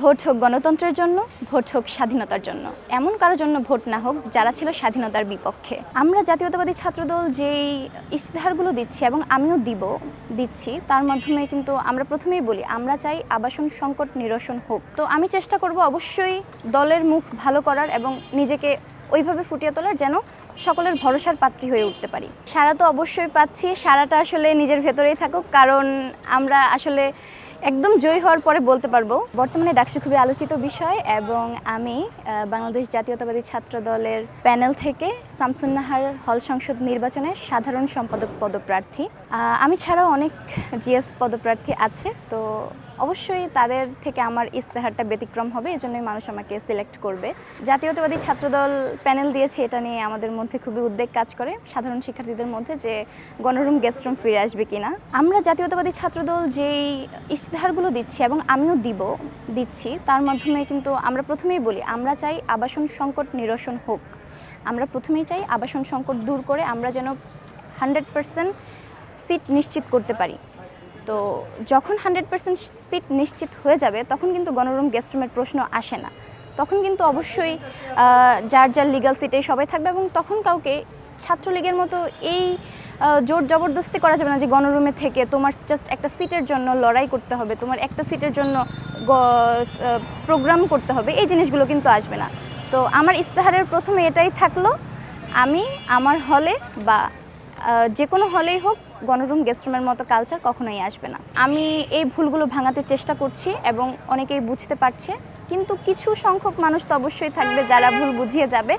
Vote হোক গণতন্ত্রের জন্য, ভোট হোক স্বাধীনতার জন্য। এমন কারোর জন্য ভোট না হোক, যারা ছিল স্বাধীনতার বিপক্ষে। আমরা জাতীয়তাবাদী ছাত্রদল যেই ইশতেহারগুলো দিচ্ছি এবং আমিও দিব, দিচ্ছি, তার মাধ্যমে কিন্তু আমরা প্রথমেই বলি, আমরা চাই আবাসন সংকট নিরসন হোক। তো আমি চেষ্টা করব অবশ্যই দলের মুখ ভালো করার এবং নিজেকে ওইভাবে ফুটিয়ে তোলার যেন সকলের ভরসার পাত্রী হয়ে উঠতে পারি। সারা তো অবশ্যই পাচ্ছি, সারাটা আসলে নিজের ভেতরেই থাকুক, কারণ আমরা আসলে একদম জয়ী হওয়ার পরে বলতে পারব, বর্তমানে ডাকসু খুবই আলোচিত বিষয় এবং আমি বাংলাদেশ জাতীয়তাবাদী ছাত্র দলের প্যানেল থেকে সামসুন্নাহার হল সংসদ নির্বাচনে সাধারণ সম্পাদক পদপ্রার্থী। আমি ছাড়াও অনেক জিএস পদপ্রার্থী আছে, তো অবশ্যই তাদের থেকে আমার ইস্তেহারটা ব্যতিক্রম হবে, এই জন্যই মানুষ আমাকে সিলেক্ট করবে। জাতীয়তাবাদী ছাত্রদল প্যানেল দিয়েছে, এটা নিয়ে আমাদের মধ্যে খুবই উদ্বেগ কাজ করে। সাধারণ শিক্ষার্থীদের মধ্যে যে গণরুম গেস্ট রুম ফিরে আসবে কিনা। আমরা জাতীয়তাবাদী ছাত্রদল যেই ইশতেহারগুলো দিচ্ছি এবং আমিও দিব, দিচ্ছি, তার মাধ্যমে কিন্তু আমরা প্রথমেই বলি, আমরা চাই আবাসন সংকট নিরসন হোক। আমরা প্রথমেই চাই আবাসন সংকট দূর করে আমরা যেন হান্ড্রেড পার্সেন্ট সিট নিশ্চিত করতে পারি। তো যখন হান্ড্রেড পার্সেন্ট সিট নিশ্চিত হয়ে যাবে, তখন কিন্তু গণরুম গেস্ট রুমের প্রশ্ন আসে না। তখন কিন্তু অবশ্যই যার যার লিগাল সিটে সবাই থাকবে এবং তখন কাউকে ছাত্রলীগের মতো এই জোর জবরদস্তি করা যাবে না যে গণরুমে থেকে তোমার জাস্ট একটা সিটের জন্য লড়াই করতে হবে, তোমার একটা সিটের জন্য প্রোগ্রাম করতে হবে, এই জিনিসগুলো কিন্তু আসবে না। তো আমার ইস্তেহারের প্রথমে এটাই থাকল, আমি আমার হলে বা যে কোনো হলেই হোক গণরুম গেস্ট রুমের মতো কালচার কখনোই আসবে না। আমি এই ভুলগুলো ভাঙাতে চেষ্টা করছি এবং অনেকেই বুঝতে পারছে, কিন্তু কিছু সংখ্যক মানুষ তো অবশ্যই থাকবে যারা ভুল বুঝিয়ে যাবে।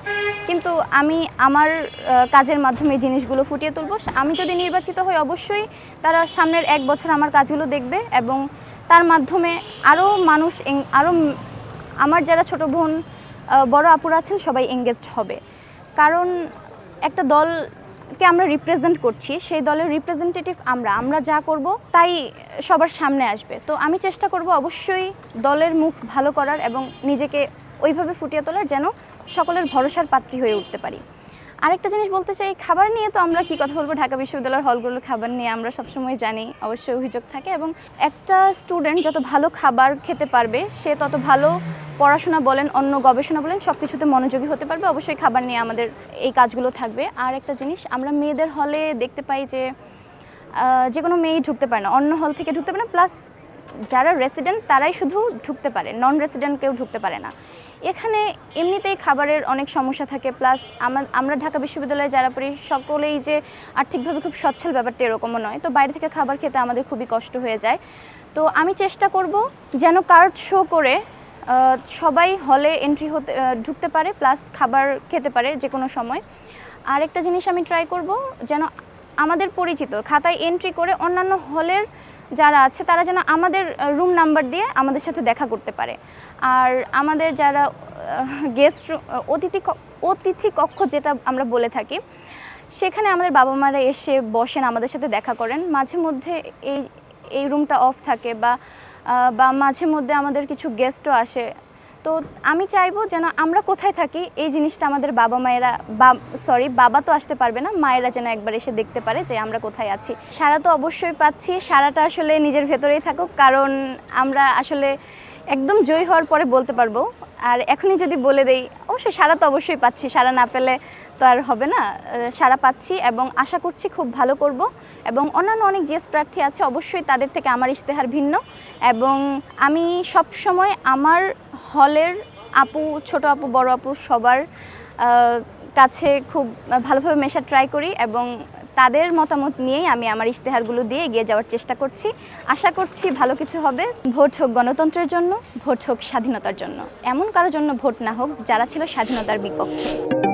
কিন্তু আমি আমার কাজের মাধ্যমে জিনিসগুলো ফুটিয়ে তুলব। আমি যদি নির্বাচিত হই, অবশ্যই তারা সামনের এক বছর আমার কাজগুলো দেখবে এবং তার মাধ্যমে আরও মানুষ আরও আমার যারা ছোট বোন বড় আপুরা আছেন, সবাই এঙ্গেজড হবে। কারণ একটা দলকে আমরা রিপ্রেজেন্ট করছি, সেই দলের রিপ্রেজেন্টেটিভ আমরা। আমরা যা করব তাই সবার সামনে আসবে। তো আমি চেষ্টা করব অবশ্যই দলের মুখ ভালো করার এবং নিজেকে ওইভাবে ফুটিয়ে তোলার যেন সকলের ভরসার পাত্রী হয়ে উঠতে পারি। আরেকটা জিনিস বলতে চাই, খাবার নিয়ে তো আমরা কি কথা বলব? ঢাকা বিশ্ববিদ্যালয়ের হলগুলোর খাবার নিয়ে আমরা সবসময় জানি, অবশ্যই অভিযোগ থাকে এবং একটা স্টুডেন্ট যত ভালো খাবার খেতে পারবে, সে তত ভালো পড়াশোনা বলেন, অন্য গবেষণা বলেন সব কিছুতে মনোযোগী হতে পারবে। অবশ্যই খাবার নিয়ে আমাদের এই কাজগুলো থাকবে। আর একটা জিনিস, আমরা মেয়েদের হলে দেখতে পাই যে যে কোনো মেয়েই ঢুকতে পারে না, অন্য হল থেকে ঢুকতে পারে না প্লাস যারা রেসিডেন্ট তারাই শুধু ঢুকতে পারে নন রেসিডেন্ট কেউ ঢুকতে পারে না। এখানে এমনিতেই খাবারের অনেক সমস্যা থাকে প্লাস আমরা ঢাকা বিশ্ববিদ্যালয়ে যারা পড়ি, সকলেই যে আর্থিকভাবে খুব সচ্ছল ব্যাপারটা এরকমও নয়। তো বাইরে থেকে খাবার খেতে আমাদের খুবই কষ্ট হয়ে যায়। তো আমি চেষ্টা করব যেন কার্ড শো করে সবাই হলে এন্ট্রি হতে ঢুকতে পারে প্লাস খাবার খেতে পারে যে কোনো সময়। আর একটা জিনিস আমি ট্রাই করব, যেন আমাদের পরিচিত খাতায় এন্ট্রি করে অন্যান্য হলের যারা আছে, তারা যেন আমাদের রুম নাম্বার দিয়ে আমাদের সাথে দেখা করতে পারে। আর আমাদের যারা গেস্ট অতিথি অতিথি কক্ষ যেটা আমরা বলে থাকি, সেখানে আমাদের বাবা মারা এসে বসেন, আমাদের সাথে দেখা করেন। মাঝে মধ্যে এই এই রুমটা অফ থাকে বা বা মাঝে মধ্যে আমাদের কিছু গেস্টও আসে। তো আমি চাইব যেন আমরা কোথায় থাকি, এই জিনিসটা আমাদের বাবা মায়েরা বা সরি বাবা তো আসতে পারবে না, মায়েরা যেন একবার এসে দেখতে পারে যে আমরা কোথায় আছি। সারা তো অবশ্যই পাচ্ছি, সারাটা আসলে নিজের ভেতরেই থাকুক, কারণ আমরা আসলে একদম জয়ী হওয়ার পরে বলতে পারব। আর এখনই যদি বলে দেই, অবশ্যই সারা তো অবশ্যই পাচ্ছি, সারা না পেলে তো আর হবে না। সারা পাচ্ছি এবং আশা করছি খুব ভালো করব এবং অন্যান্য অনেক জিএস প্রার্থী আছে, অবশ্যই তাদের থেকে আমার ইশতেহার ভিন্ন এবং আমি সব সময় আমার হলের আপু, ছোট আপু, বড় আপু সবার কাছে খুব ভালোভাবে মেশা ট্রাই করি এবং তাদের মতামত নিয়েই আমি আমার ইশতেহারগুলো দিয়ে এগিয়ে যাওয়ার চেষ্টা করছি। আশা করছি ভালো কিছু হবে। ভোট হোক গণতন্ত্রের জন্য, ভোট হোক স্বাধীনতার জন্য। এমন কারোর জন্য ভোট না হোক, যারা ছিল স্বাধীনতার বিপক্ষে।